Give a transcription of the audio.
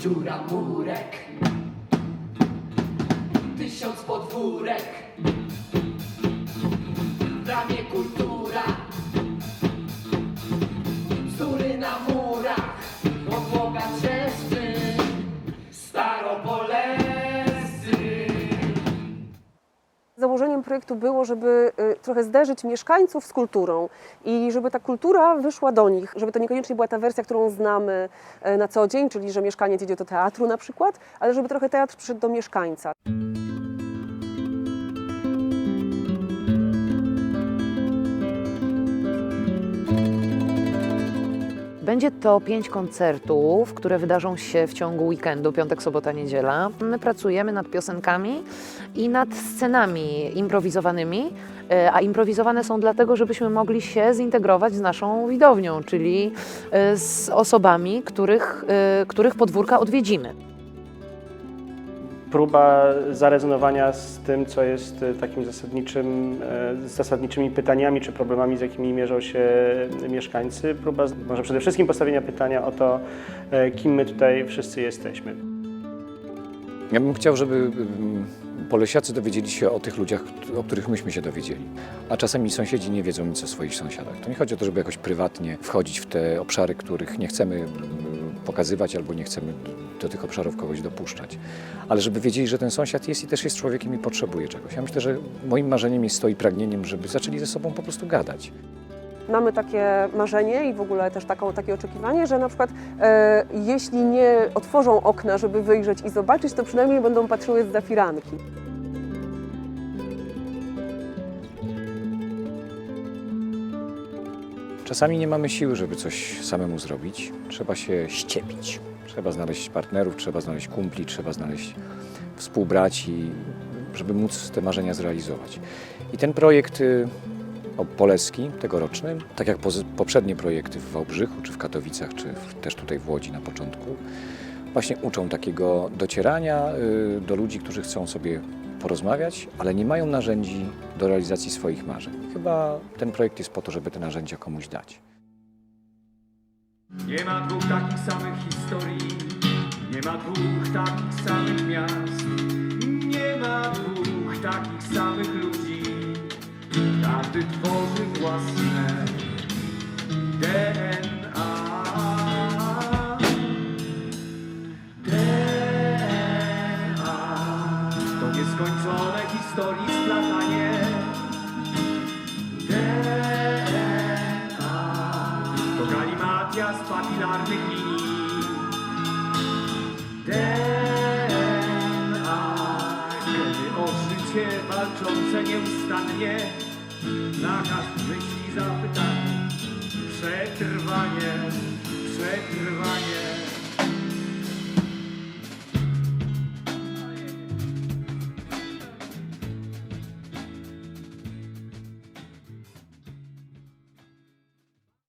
dziura murek. Tysiąc podwórek. W ramię kultura Założeniem projektu było, żeby y, trochę zderzyć mieszkańców z kulturą i żeby ta kultura wyszła do nich, żeby to niekoniecznie była ta wersja, którą znamy e, na co dzień, czyli że mieszkaniec idzie do teatru na przykład, ale żeby trochę teatr przyszedł do mieszkańca. Będzie to pięć koncertów, które wydarzą się w ciągu weekendu, piątek, sobota, niedziela. My pracujemy nad piosenkami i nad scenami improwizowanymi, e, a improwizowane są dlatego, żebyśmy mogli się zintegrować z naszą widownią, czyli e, z osobami, których, e, których podwórka odwiedzimy. Próba zarezonowania z tym, co jest e, takim zasadniczym, e, zasadniczymi pytaniami czy problemami, z jakimi mierzą się mieszkańcy. Próba może przede wszystkim postawienia pytania o to, e, kim my tutaj wszyscy jesteśmy. Ja bym chciał, żeby ym, Polesiacy dowiedzieli się o tych ludziach, o których myśmy się dowiedzieli. A czasami sąsiedzi nie wiedzą nic o swoich sąsiadach. To nie chodzi o to, żeby jakoś prywatnie wchodzić w te obszary, których nie chcemy ym, pokazywać albo nie chcemy do tych obszarów kogoś dopuszczać. Ale żeby wiedzieli, że ten sąsiad jest i też jest człowiekiem i potrzebuje czegoś. Ja myślę, że moim marzeniem jest to i pragnieniem, żeby zaczęli ze sobą po prostu gadać. Mamy takie marzenie i w ogóle też taką, takie oczekiwanie, że na przykład e, jeśli nie otworzą okna, żeby wyjrzeć i zobaczyć, to przynajmniej będą patrzyły z firanki. Czasami nie mamy siły, żeby coś samemu zrobić. Trzeba się ściepić. Trzeba znaleźć partnerów, trzeba znaleźć kumpli, trzeba znaleźć współbraci, żeby móc te marzenia zrealizować. I ten projekt y, Poleski, tegoroczny, tak jak poprzednie projekty w Wałbrzychu, czy w Katowicach, czy też tutaj w Łodzi na początku, właśnie uczą takiego docierania y, do ludzi, którzy chcą sobie porozmawiać, ale nie mają narzędzi do realizacji swoich marzeń. Chyba ten projekt jest po to, żeby te narzędzia komuś dać. Nie ma dwóch takich samych historii, nie ma dwóch takich samych miast, nie ma dwóch takich samych ludzi. Każdy tworzy własne DNA. DNA to nieskończone historii splatanie. Z papilarnych linii. DNA, geny o życie walczące nieustannie, na każdy myśli zapytanie, przetrwanie, przetrwanie.